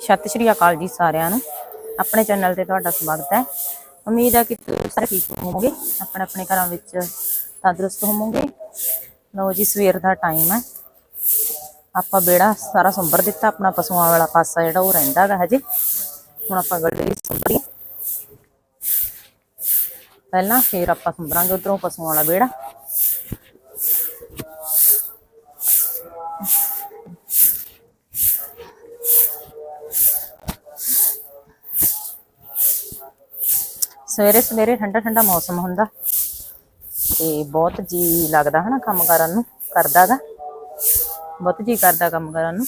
ਸਤਿ ਸ਼੍ਰੀ ਅਕਾਲ ਜੀ ਸਾਰਿਆਂ ਨੂੰ। ਆਪਣੇ ਚੈਨਲ ਤੇ ਤੁਹਾਡਾ ਸਵਾਗਤ ਹੈ। ਉਮੀਦ ਹੈ ਕਿ ਤੁਸੀਂ ਸਾਰੇ ਠੀਕ ਹੋਵੋਗੇ। ਆਪਣੇ ਆਪਣੇ ਘਰਾਂ ਵਿੱਚ ਤੰਦਰੁਸਤ ਹੋਵੋਗੇ। ਲਓ ਜੀ, ਸਵੇਰ ਦਾ ਟਾਈਮ ਹੈ। ਆਪਾਂ ਬੇੜਾ ਸਾਰਾ ਸੰਭਰ ਦਿੱਤਾ। ਆਪਣਾ ਪਸ਼ੂਆਂ ਵਾਲਾ ਪਾਸਾ ਜਿਹੜਾ ਉਹ ਰਹਿੰਦਾ ਗਾ ਹਜੇ। ਹੁਣ ਆਪਾਂ ਗੱਡੀ ਸੰਭਰੀ ਪਹਿਲਾਂ ਫੇਰ ਆਪਾਂ ਸੰਭਰਾਂਗੇ ਉਧਰੋਂ ਪਸ਼ੂਆਂ ਵਾਲਾ ਬੇੜਾ ਸਵੇਰੇ ਸਵੇਰੇ ਠੰਡਾ ਠੰਡਾ ਮੌਸਮ ਹੁੰਦਾ। ਤੇ ਬਹੁਤ ਜੀ ਲੱਗਦਾ ਹਨਾ ਕੰਮ ਕਰਨ ਨੂੰ ਕਰਦਾ ਗਾ ਬਹੁਤ ਜੀ ਕਰਦਾ ਕੰਮ ਕਰਨ ਨੂੰ।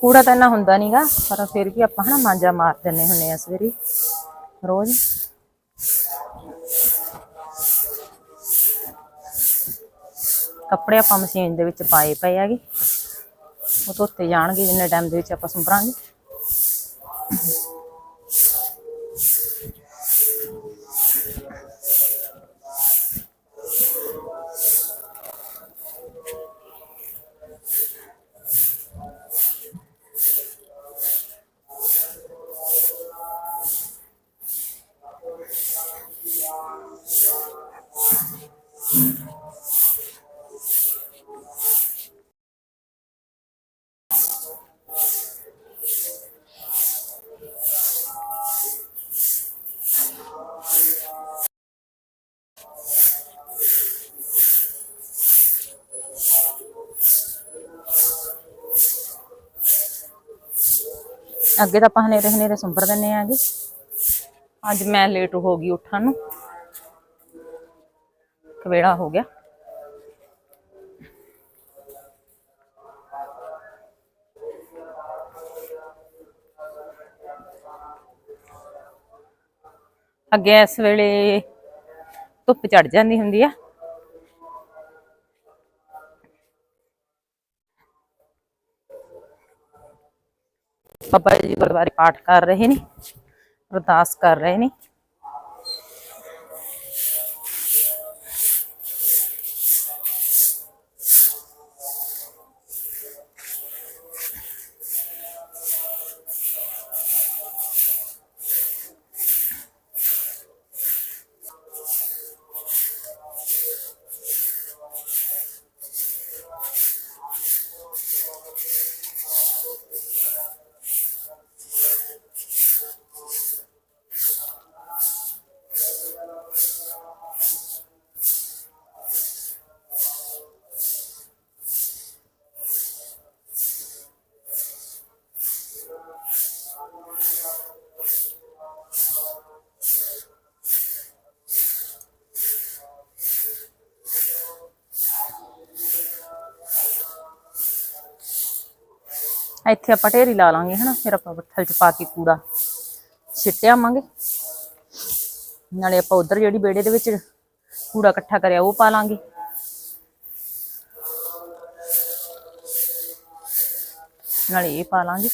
ਕੂੜਾ ਤਾਂ ਇੰਨਾ ਹੁੰਦਾ ਨਹੀਂਗਾ ਪਰ ਫਿਰ ਵੀ ਆਪਾਂ ਹਨਾ ਮਾਂਜਾ ਮਾਰ ਦਿੰਨੇ ਹੁੰਨੇ ਆ ਸਵੇਰੇ। ਰੋਜ਼। ਕੱਪੜੇ ਆਪਾਂ ਮਸ਼ੀਨ ਦੇ ਵਿੱਚ ਪਾਏ ਪਏ ਹੈਗੇ। ਉਹ ਧੋਤੇ ਜਾਣਗੇ, ਜਿੰਨੇ ਟਾਈਮ ਦੇ ਵਿੱਚ ਆਪਾਂ ਸੰਭਰਾਂਗੇ ਅੱਗੇ ਤਾਂ ਆਪਾਂ ਹਨੇਰੇ ਹਨੇਰੇ ਸੰਭਰ ਦਿੰਨੇ ਆਗੇ। ਅੱਜ ਮੈਂ ਲੇਟ ਹੋ ਗਈ ਉੱਠਣ ਨੂੰ। ਕਵੇੜਾ ਹੋ ਗਿਆ। ਅੱਗੇ ਇਸ ਵੇਲੇ ਧੁੱਪ ਚੜ ਜਾਂਦੀ ਹੁੰਦੀ ਆ। ਬਾਬਾ ਜੀ ਗੁਰਬਾਰੇ ਪਾਠ ਕਰ ਰਹੇ ਨੇ ਅਰਦਾਸ ਕਰ ਰਹੇ ਨੇ। ਇੱਥੇ ਆਪਾਂ ਢੇਰੀ ਲਾ ਲਾਂਗੇ, ਹਨਾ? ਫਿਰ ਆਪਾਂ ਬੱਠਲ ਚ ਪਾ ਕੇ ਕੂੜਾ ਸਿੱਟ ਆਵਾਂਗੇ। ਨਾਲੇ ਆਪਾਂ ਉਧਰ ਜਿਹੜੀ ਬੇੜੇ ਦੇ ਵਿੱਚ ਕੂੜਾ ਇਕੱਠਾ ਕਰਿਆ, ਉਹ ਪਾ ਲਾਂਗੇ। ਨਾਲੇ ਇਹ ਪਾ ਲਾਂਗੇ।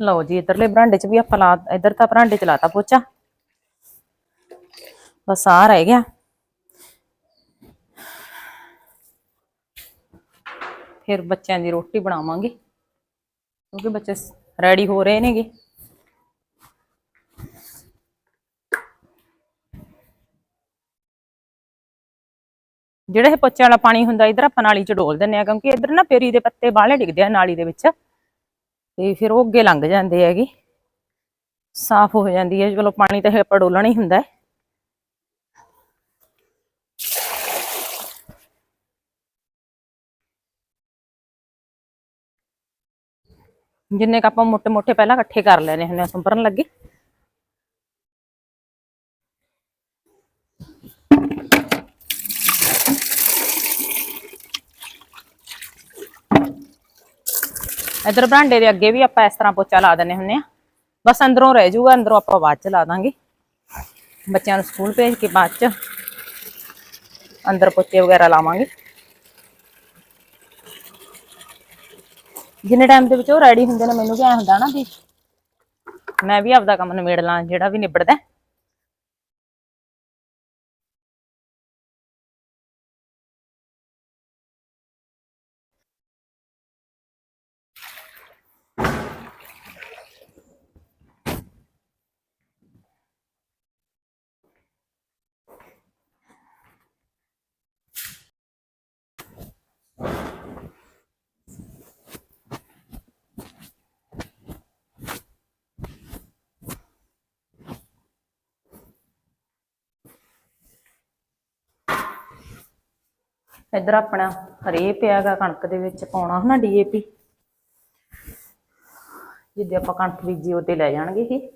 ਲਓ ਜੀ, ਇਧਰਲੇ ਬਰਾਂਡੇ 'ਚ ਵੀ ਆਪਾਂ ਲਾ, ਇਧਰ ਤਾਂ ਬਰਾਂਡੇ 'ਚ ਲਾਤਾ ਪੋਚਾ। ਬਸ ਆ ਰਹਿ ਗਿਆ। ਫਿਰ ਬੱਚਿਆਂ ਦੀ ਰੋਟੀ ਬਣਾਵਾਂਗੇ, ਕਿਉਂਕਿ ਬੱਚੇ ਰੈਡੀ ਹੋ ਰਹੇ ਨੇਗੇ। ਜਿਹੜਾ ਇਹ ਪੋਚੇ ਵਾਲਾ ਪਾਣੀ ਹੁੰਦਾ, ਇਧਰ ਆਪਾਂ ਨਾਲੀ 'ਚ ਡੋਲ ਦਿੰਨੇ ਆ ਕਿਉਂਕਿ ਇਧਰ ਨਾ ਪੇਰੀ ਦੇ ਪੱਤੇ ਬਾਹਲੇ ਡਿੱਗਦੇ ਆ ਨਾਲੀ ਦੇ ਵਿੱਚ। ਤੇ ਫਿਰ ਉਹ ਅੱਗੇ ਲੰਘ ਜਾਂਦੇ ਹੈਗੇ। ਸਾਫ਼ ਹੋ ਜਾਂਦੀ ਹੈ, ਚਲੋ ਪਾਣੀ ਤਾਂ ਆਪਾਂ ਡੋਲਣਾ ਹੀ ਹੁੰਦਾ ਜਿੰਨੇ ਕ ਆਪਾਂ ਮੋٹے ਮੋٹے ਪਹਿਲਾਂ ਇਕੱਠੇ ਕਰ ਲੈਣੇ ਹੁੰਦੇ ਆ, ਸੰਭਰਨ ਲੱਗੇ। ਇਧਰ ਬਰਾਂਡੇ ਦੇ ਅੱਗੇ ਵੀ ਆਪਾਂ ਇਸ ਤਰ੍ਹਾਂ ਪੋਚਾ ਲਾ ਦਿੰਨੇ ਹੁੰਨੇ ਆ। ਬਸ ਅੰਦਰੋਂ ਰਹਿ ਜਾਊਗਾ ਅੰਦਰੋਂ ਆਪਾਂ ਬਾਅਦ ਚ ਲਾ ਦਾਂਗੇ। ਬੱਚਿਆਂ ਨੂੰ ਸਕੂਲ ਭੇਜ ਕੇ ਬਾਅਦ ਚ ਅੰਦਰ ਪੋਚੇ ਵਗੈਰਾ ਲਾਵਾਂਗੇ। ਜਿੰਨੇ ਟਾਈਮ ਦੇ ਵਿੱਚ ਉਹ ਰੈਡੀ ਹੁੰਦੇ ਨੇ, ਮੈਨੂੰ ਵੀ ਐ ਹੁੰਦਾ ਨਾ ਵੀ ਮੈਂ ਵੀ ਆਪਦਾ ਕੰਮ ਨਿਬੇੜ ਲਾਂ, ਜਿਹੜਾ ਵੀ ਨਿਬੜਦਾ। ਇੱਧਰ ਆਪਣਾ ਹਰੇ ਪਿਆਗਾ ਕਣਕ ਦੇ ਵਿੱਚ ਪਾਉਣਾ ਹਨਾ ਡੀਏਪੀ। ਜਿੱਦੇ ਆਪਾਂ ਕਣਕ ਬੀਜੀ ਉਹਦੇ ਲੈ ਜਾਣਗੇ ਇਹ।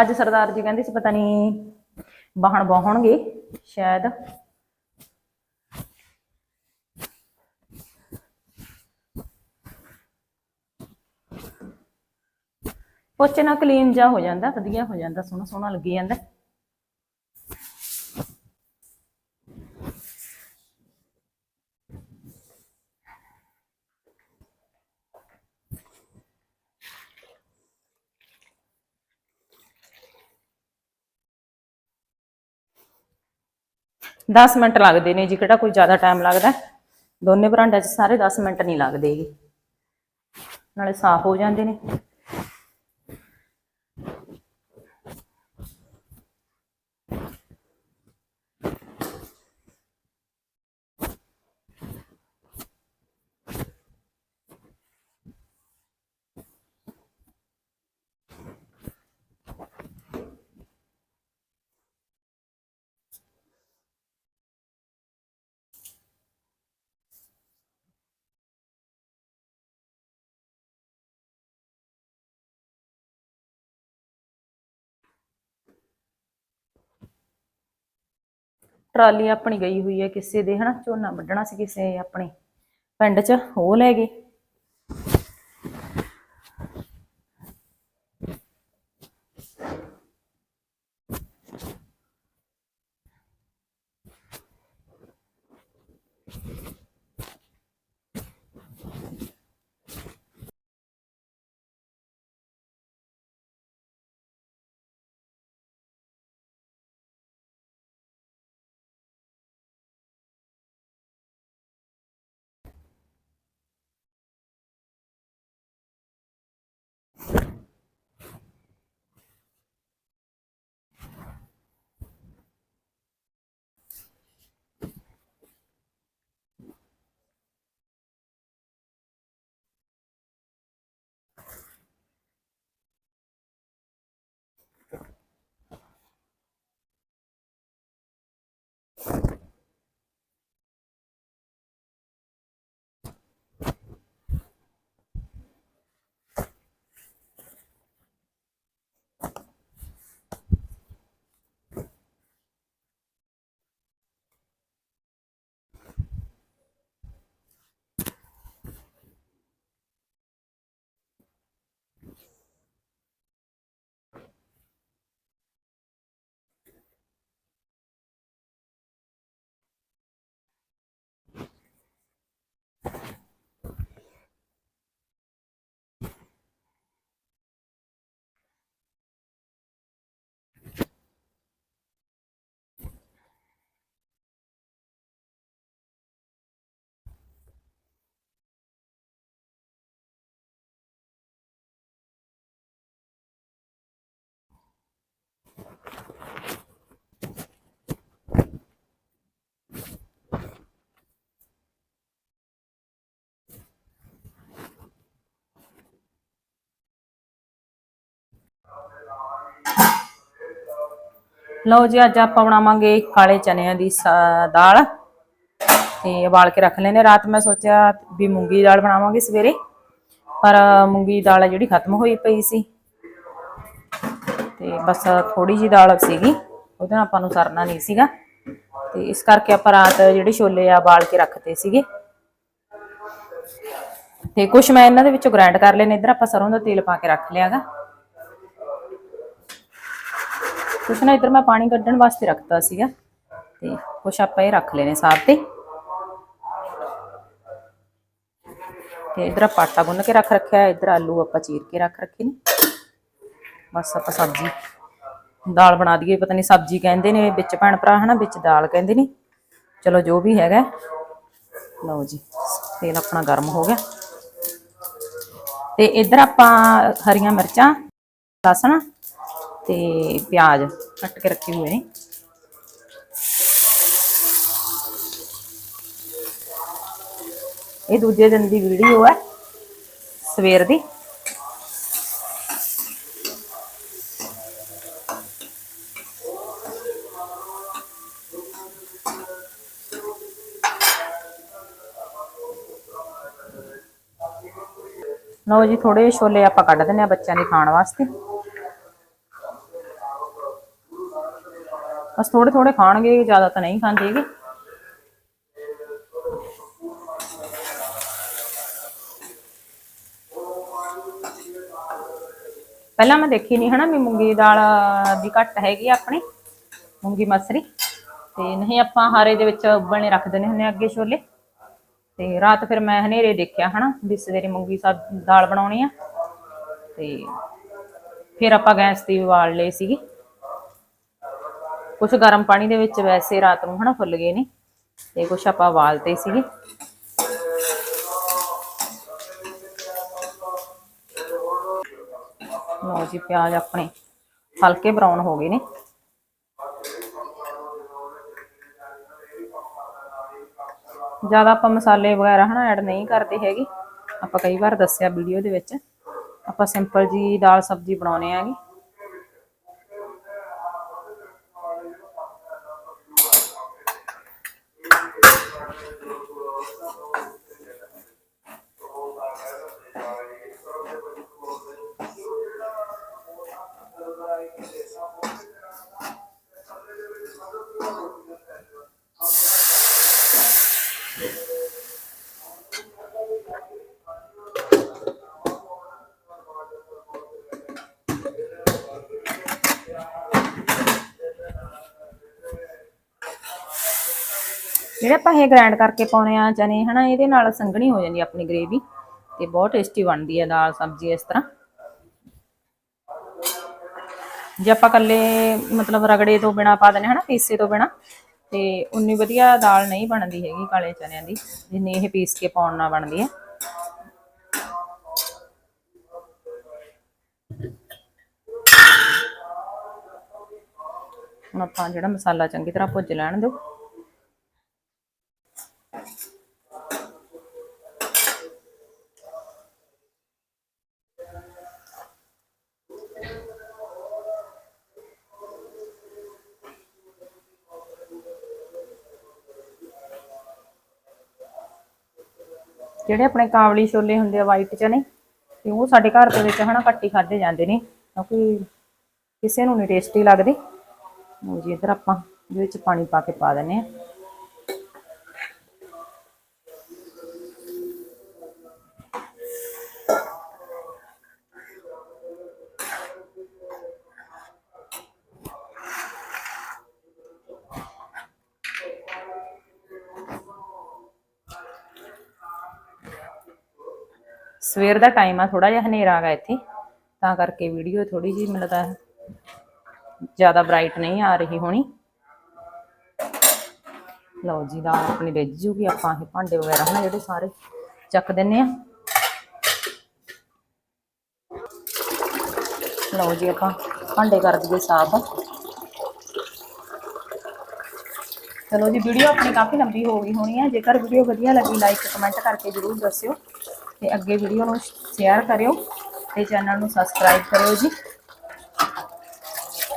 ਅੱਜ ਸਰਦਾਰ ਜੀ ਕਹਿੰਦੇ ਸੀ ਪਤਾ ਨਹੀਂ ਬਾਹਣ ਬਾਹਣਗੇ ਸ਼ਾਇਦ। ਪੋਚੇ ਨਾਲ ਕਲੀਨ ਜਾ ਹੋ ਜਾਂਦਾ, ਵਧੀਆ ਹੋ ਜਾਂਦਾ ਸੋਹਣਾ ਸੋਹਣਾ ਲੱਗੀ ਜਾਂਦਾ। ਦਸ ਮਿੰਟ ਲੱਗਦੇ ਨੇ ਜੀ, ਕਿਹੜਾ ਕੋਈ ਜ਼ਿਆਦਾ ਟਾਈਮ ਲੱਗਦਾ? ਦੋਨੇ ਬਰਾਂਡਿਆਂ 'ਚ ਸਾਰੇ 10 ਮਿੰਟ ਨਹੀਂ ਲੱਗਦੇ ਜੀ। ਨਾਲੇ ਸਾਫ਼ ਹੋ ਜਾਂਦੇ ਨੇ। ਟਰਾਲੀ ਆਪਣੀ ਗਈ ਹੋਈ ਹੈ ਕਿਸੇ ਦੇ, ਹਨਾ? ਝੋਨਾ ਵੱਢਣਾ ਸੀ ਕਿਸੇ ਆਪਣੇ ਪਿੰਡ 'ਚ, ਉਹ ਲੈ ਗਏ। ਲਓ ਜੀ, ਅੱਜ ਆਪਾਂ ਬਣਾਵਾਂਗੇ ਕਾਲੇ ਚਨਿਆਂ ਦੀ ਸ- ਦਾਲ। ਤੇ ਉਬਾਲ ਕੇ ਰੱਖ ਲੈਨੇ ਰਾਤ ਮੈਂ ਸੋਚਿਆ ਵੀ ਮੂੰਗੀ ਦੀ ਦਾਲ ਬਣਾਵਾਂਗੇ ਸਵੇਰੇ, ਪਰ ਮੂੰਗੀ ਦੀ ਦਾਲ ਜਿਹੜੀ ਖਤਮ ਹੋਈ ਪਈ ਸੀ। ਤੇ ਬਸ ਥੋੜੀ ਜੀ ਦਾਲ ਸੀਗੀ, ਉਹਦੇ ਨਾਲ ਆਪਾਂ ਨੂੰ ਸਰਨਾ ਨਹੀਂ ਸੀਗਾ। ਤੇ ਇਸ ਕਰਕੇ ਆਪਾਂ ਰਾਤ ਜਿਹੜੇ ਛੋਲੇ ਆ, ਉਬਾਲ ਕੇ ਰੱਖਤੇ ਸੀਗੇ। ਤੇ ਕੁਛ ਮੈਂ ਇਹਨਾਂ ਦੇ ਵਿੱਚੋਂ ਗ੍ਰਾਈਂਡ ਕਰ ਲੈਨੇ ਇਧਰ ਆਪਾਂ ਸਰੋਂ ਦਾ ਤੇਲ ਪਾ ਕੇ ਰੱਖ ਲਿਆਗਾ ਕੁਛ ਨਾ ਇੱਧਰ ਮੈਂ ਪਾਣੀ ਕੱਢਣ ਵਾਸਤੇ ਰੱਖਤਾ ਸੀਗਾ ਤੇ ਕੁਛ ਆਪਾਂ ਇਹ ਰੱਖ ਲੈਨੇ ਸਾਹ ਤੇ। ਤੇ ਇਧਰ ਪਾਟਾ ਗੁੰਨ ਕੇ ਰੱਖ ਰੱਖਿਆ ਹੈ ਇਧਰ ਆਲੂ ਆਪਾਂ ਚੀਰ ਕੇ ਰੱਖ ਰੱਖੇ ਨੇ। ਬਸ ਆਪਾਂ ਸਬਜ਼ੀ, ਦਾਲ ਬਣਾ ਦਈਏ, ਪਤਾ ਨਹੀਂ ਸਬਜ਼ੀ ਕਹਿੰਦੇ ਨੇ ਵਿੱਚ ਭੈਣ ਭਰਾ ਹਨਾ, ਵਿੱਚ ਦਾਲ ਕਹਿੰਦੇ ਨੇ। ਚਲੋ ਜੋ ਵੀ ਹੈਗਾ। ਲਓ ਜੀ, ਤੇਲ ਆਪਣਾ ਗਰਮ ਹੋ ਗਿਆ। ਤੇ ਇਧਰ ਆਪਾਂ ਹਰੀਆਂ ਮਿਰਚਾਂ, ਲਸਣ ਤੇ ਪਿਆਜ਼ ਕੱਟ ਕੇ ਰੱਖੇ ਹੋਏ ਨੇ। ਇਹ ਦੂਜੇ ਦਿਨ ਦੀ ਵੀਡੀਓ ਹੈ, ਸਵੇਰ ਦੀ। ਲਓ ਜੀ ਥੋੜੇ ਛੋਲੇ ਆਪਾਂ ਕੱਢ ਦਿੰਨੇ ਆ ਬੱਚਿਆਂ ਦੇ ਖਾਣ ਵਾਸਤੇ। ਬਸ ਥੋੜੇ ਥੋੜੇ ਖਾਣਗੇ, ਜ਼ਿਆਦਾ ਤਾਂ ਨਹੀਂ ਖਾਂਦੇ ਪਹਿਲਾਂ ਮੈਂ ਦੇਖੀ ਨਹੀਂ ਹਨਾ ਵੀ ਮੂੰਗੀ ਦੀ ਦਾਲ ਦੀ ਘੱਟ ਹੈਗੀ ਆ ਆਪਣੀ, ਮੂੰਗੀ ਮਸਰੀ। ਤੇ ਨਹੀਂ ਆਪਾਂ ਹਾਰੇ ਦੇ ਵਿੱਚ ਉਬਲਣੇ ਰੱਖ ਦਿੰਦੇ ਹੁੰਦੇ ਅੱਗੇ ਛੋਲੇ। ਤੇ ਰਾਤ ਫਿਰ ਮੈਂ ਹਨੇਰੇ ਦੇਖਿਆ ਹਨਾ ਵੀ ਸਵੇਰੇ ਮੂੰਗੀ ਸਾ ਦਾਲ ਬਣਾਉਣੀ ਆ। ਤੇ ਫਿਰ ਆਪਾਂ ਗੈਸ ਤੇ ਉਬਾਲ ਲਏ ਸੀਗੇ। ਕੁਝ ਗਰਮ ਪਾਣੀ ਦੇ ਵਿੱਚ ਵੈਸੇ ਰਾਤ ਨੂੰ ਹਨਾ ਫੁੱਲ ਗਏ ਨੇ, ਤੇ ਕੁਝ ਆਪਾਂ ਉਬਾਲਤੇ ਸੀਗੇ। ਲਓ ਜੀ, ਪਿਆਜ਼ ਆਪਣੇ ਹਲਕੇ ਬਰਾਊਨ ਹੋ ਗਏ ਨੇ। ਜ਼ਿਆਦਾ ਆਪਾਂ ਮਸਾਲੇ ਵਗੈਰਾ ਹਨਾ ਐਡ ਨਹੀਂ ਕਰਦੇ ਹੈਗੇ। ਆਪਾਂ ਕਈ ਵਾਰ ਦੱਸਿਆ ਵੀਡੀਓ ਦੇ ਵਿੱਚ। ਆਪਾਂ ਸਿੰਪਲ ਜੀ ਦਾਲ ਸਬਜ਼ੀ ਬਣਾਉਨੇ ਆਗੇ ਜਿਹੜੇ ਆਪਾਂ ਇਹ ਗ੍ਰਾਈਂਡ ਕਰਕੇ ਪਾਉਣੇ ਆ ਚਨੇ, ਹਨਾ, ਇਹਦੇ ਨਾਲ ਸੰਘਣੀ ਹੋ ਜਾਂਦੀ ਆਪਣੀ ਗ੍ਰੇਵੀ ਤੇ ਬਹੁਤ ਟੇਸਟੀ ਬਣਦੀ ਹੈ ਦਾਲ, ਸਬਜ਼ੀ ਇਸ ਤਰ੍ਹਾਂ। ਜੇ ਆਪਾਂ ਕੱਲੇ ਮਤਲਬ ਰਗੜੇ ਤੋਂ ਬਿਨਾ ਪਾ ਦਨੇ ਹਨਾ, ਪੀਸੇ ਤੋਂ ਬਿਨਾ, ਤੇ ਉਨੀ ਵਧੀਆ ਦਾਲ ਨਹੀਂ ਬਣਦੀ ਹੈਗੀ ਕਾਲੇ ਚਨਿਆਂ ਦੀ, ਜਿੰਨੀ ਇਹ ਪੀਸ ਕੇ ਪਾਉਣ ਨਾਲ ਬਣਦੀ ਹੈ ਹੁਣ ਆਪਾਂ ਜਿਹੜਾ ਮਸਾਲਾ ਚੰਗੀ ਤਰ੍ਹਾਂ ਭੁੱਜ ਲੈਣ ਦਿਓ। ਜਿਹੜੇ ਆਪਣੇ ਕਾਬਲੀ ਛੋਲੇ ਹੁੰਦੇ ਆ ਵਾਈਟ ਚਨੇ ਤੇ ਉਹ ਸਾਡੇ ਘਰ ਦੇ ਵਿੱਚ ਹਨਾ ਹੀ ਖਾਦੇ ਜਾਂਦੇ ਨੇ, ਕਿਉਂਕਿ ਕਿਸੇ ਨੂੰ ਨਹੀਂ ਟੇਸਟੀ ਲੱਗਦੇ। ਲਓ ਜੀ, ਇਧਰ ਆਪਾਂ ਇਹਦੇ ਵਿੱਚ ਪਾਣੀ ਪਾ ਕੇ ਪਾ ਦਿੰਨੇ ਆ ਸਵੇਰ ਦਾ ਟਾਈਮ ਆ ਥੋੜਾ ਜਿਹਾ ਹਨੇਰਾ ਹੈਗਾ ਇੱਥੇ, ਤਾਂ ਕਰਕੇ ਵੀਡੀਓ ਥੋੜੀ ਜਿਹੀ ਮੈਨੂੰ ਲੱਗਦਾ ਜ਼ਿਆਦਾ ਬ੍ਰਾਈਟ ਨਹੀਂ ਆ ਰਹੀ ਹੋਣੀ। ਲਓ ਜੀ ਦਾਲ ਆਪਣੀ ਰਿੱਝ ਜੂਗੀ, ਆਪਾਂ ਇਹ ਭਾਂਡੇ ਵਗੈਰਾ ਹਨਾ ਜਿਹੜੇ ਸਾਰੇ ਚੱਕ ਦਿੰਨੇ ਆ। ਲਓ ਜੀ, ਆਪਾਂ ਭਾਂਡੇ ਕਰ ਦਈਏ ਸਾਫ਼। ਚਲੋ ਜੀ ਵੀਡੀਓ ਆਪਣੀ ਕਾਫੀ ਲੰਬੀ ਹੋ ਗਈ ਹੋਣੀ ਹੈ ਜੇਕਰ ਵੀਡੀਓ ਵਧੀਆ ਲੱਗੀ ਲਾਈਕ ਕਮੈਂਟ ਕਰਕੇ ਜਰੂਰ ਦੱਸਿਓ। ਤੇ ਅੱਗੇ ਵੀਡੀਓ ਨੂੰ ਸ਼ੇਅਰ ਕਰਿਓ ਤੇ ਚੈਨਲ ਨੂੰ ਸਬਸਕ੍ਰਾਈਬ ਕਰਿਓ ਜੀ।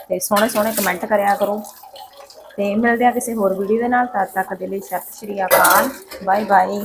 ਤੇ ਸੋਹਣੇ ਸੋਹਣੇ ਕਮੈਂਟ ਕਰਿਆ ਕਰੋ। ਤੇ ਮਿਲਦੇ ਆ ਕਿਸੇ ਹੋਰ ਵੀਡੀਓ ਦੇ ਨਾਲ, ਤਦ ਤੱਕ ਦੇ ਲਈ ਸਤਿ ਸ਼੍ਰੀ ਅਕਾਲ ਬਾਏ ਬਾਏ